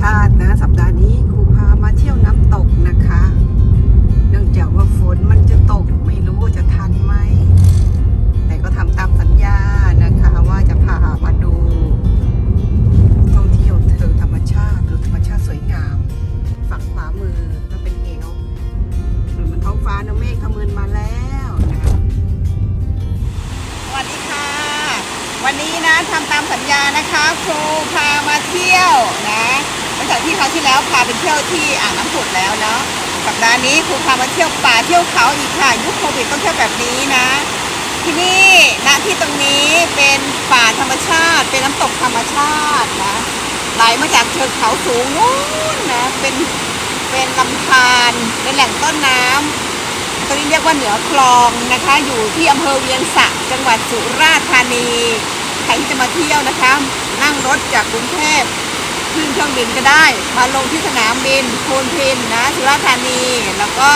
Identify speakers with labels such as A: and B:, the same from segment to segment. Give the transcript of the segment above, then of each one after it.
A: ชาตินะสัปดาห์นี้ครูพามาเที่ยวน้ำตกนะคะ เนื่องจากว่าฝนมันจะตกไม่รู้จะทันไหม แต่ก็ทำตามสัญญานะคะว่าจะพามาดูท่องเที่ยวเชิงธรรมชาติดูธรรมชาติสวยงาม ฝั่งขวามือก็เป็นเหวส่วนบนท้องฟ้านะเมฆขมืนมาแล้วนะคะสวัสดีค่ะ วันนี้นะทำตามสัญญานะคะครูพามาเที่ยวนะาวที่แล้วพาไปเที่ยวที่อ่างน้ำผุดแล้วเนาะสัปดาห์นี้ครูพามาเที่ยวป่าเที่ยวเขาอีกค่ะยุคโควิดต้องเที่ยวแบบนี้นะ ที่นี่ณที่ตรงนี้เป็นป่าธรรมชาติ เป็นน้ำตกธรรมชาตินะไหลมาจากเชิงเขาสูงนู้นนะเป็นเป็นลำธารเป็นแหล่งต้นน้ำตรงนี้เรียกว่าเหนือคลองนะคะ อยู่ที่อำเภอเวียงสะจังหวัดสุราษฎร์ธานีใครที่จะมาเที่ยวนะคะ นั่งรถจากกรุงเทพ ขึ้นเครื่องบินก็ได้ มาลงที่สนามบินโพนพินนะสุราษฎร์ธานี แล้วก็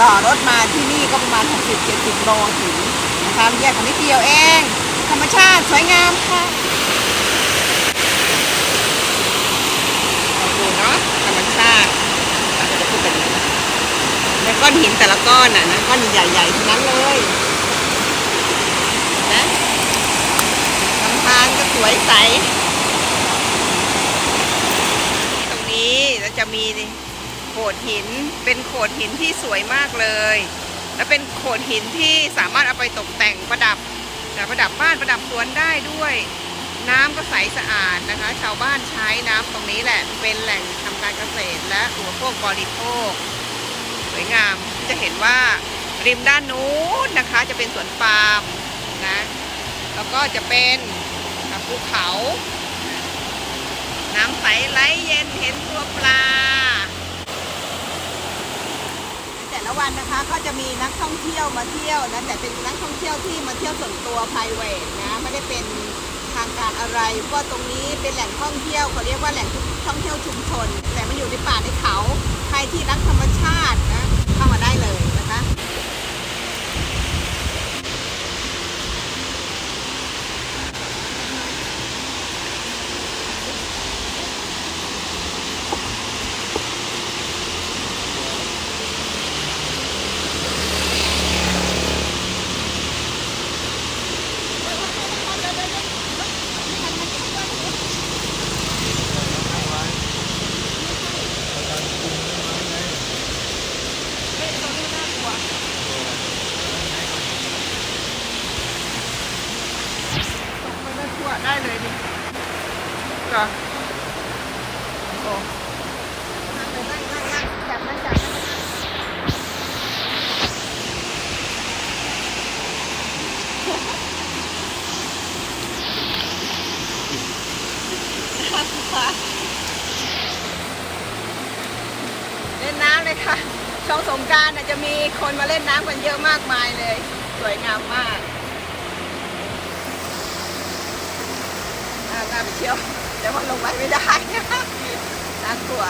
A: ต่อรถมาที่นี่ก็ประมาณ 60-70 โลถึงนะคะแยกกันนิดเดียวเอง ธรรมชาติสวยงามค่ะดูเนาะธรรมชาติอะเดี๋ยวจะพูดแบบนี้ในก้อนหินแต่ละก้อนอะนะก้อนใหญ่ๆทั้งนั้นเลยนะลำธารก็สวยใส ตรง จะมีโขดหินเป็นโขดหินที่สวยมากเลย และเป็นโขดหินที่สามารถเอาไปตกแต่งประดับประดับบ้านประดับสวนได้ด้วย น้ำก็ใสสะอาดนะคะ ชาวบ้านใช้น้ำตรงนี้แหละเป็นแหล่งทำการเกษตรและอุปโภคบริโภค สวยงามจะเห็นว่าริมด้านนู้นนะคะจะเป็นสวนปาล์มนะแล้วก็จะเป็นภูเขา น้ำใสไหลเย็นเห็นตัวปลา แต่ละวันนะคะก็จะมีนักท่องเที่ยวมาเที่ยวนะแต่เป็นนักท่องเที่ยวที่มาเที่ยวส่วนตัวภายเวทนะไม่ได้เป็นทางการอะไรเพราะตรงนี้เป็นแหล่งท่องเที่ยวเขาเรียกว่าแหล่งท่องเที่ยวชุมชน แต่มันอยู่ในป่าในเขาใครที่รักธรรมชาตินะเข้ามาได้เลยนะคะ เฮ้ยตรงนี้มันน่ากลัวตกไปได้ทั่วได้เลยดิ เหรอโอ้นั่งเลยนั่งนั่งนั่งจับนั่งจับนั่งนั่งน่ากลัวเล่นน้ำเลยค่ะ ช่วงสงการจะมีคนมาเล่นน้ำกันเยอะมากมายเลย สวยงามมากน่าน่าไปเที่ยว แต่ว่าลงไปไม่ได้น่ากลัว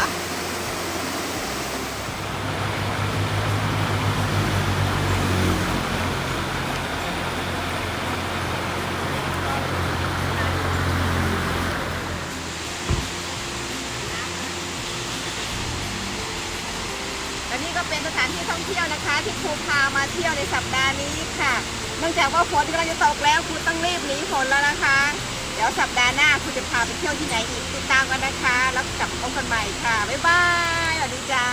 A: และนี่ก็เป็นสถานที่ท่องเที่ยวนะคะ ที่ครูพามาเที่ยวในสัปดาห์นี้ค่ะ เนื่องจากว่าฝนกำลังจะตกแล้วครูต้องรีบหนีฝนแล้วนะคะ ดี๋ยวสัปดาห์หน้าคุณจะพาไปเที่ยวที่ไหนอีกติดตามกันนะคะ แล้วกลับพบกันใหม่ค่ะ บ๊ายบายสวัสดีจ้า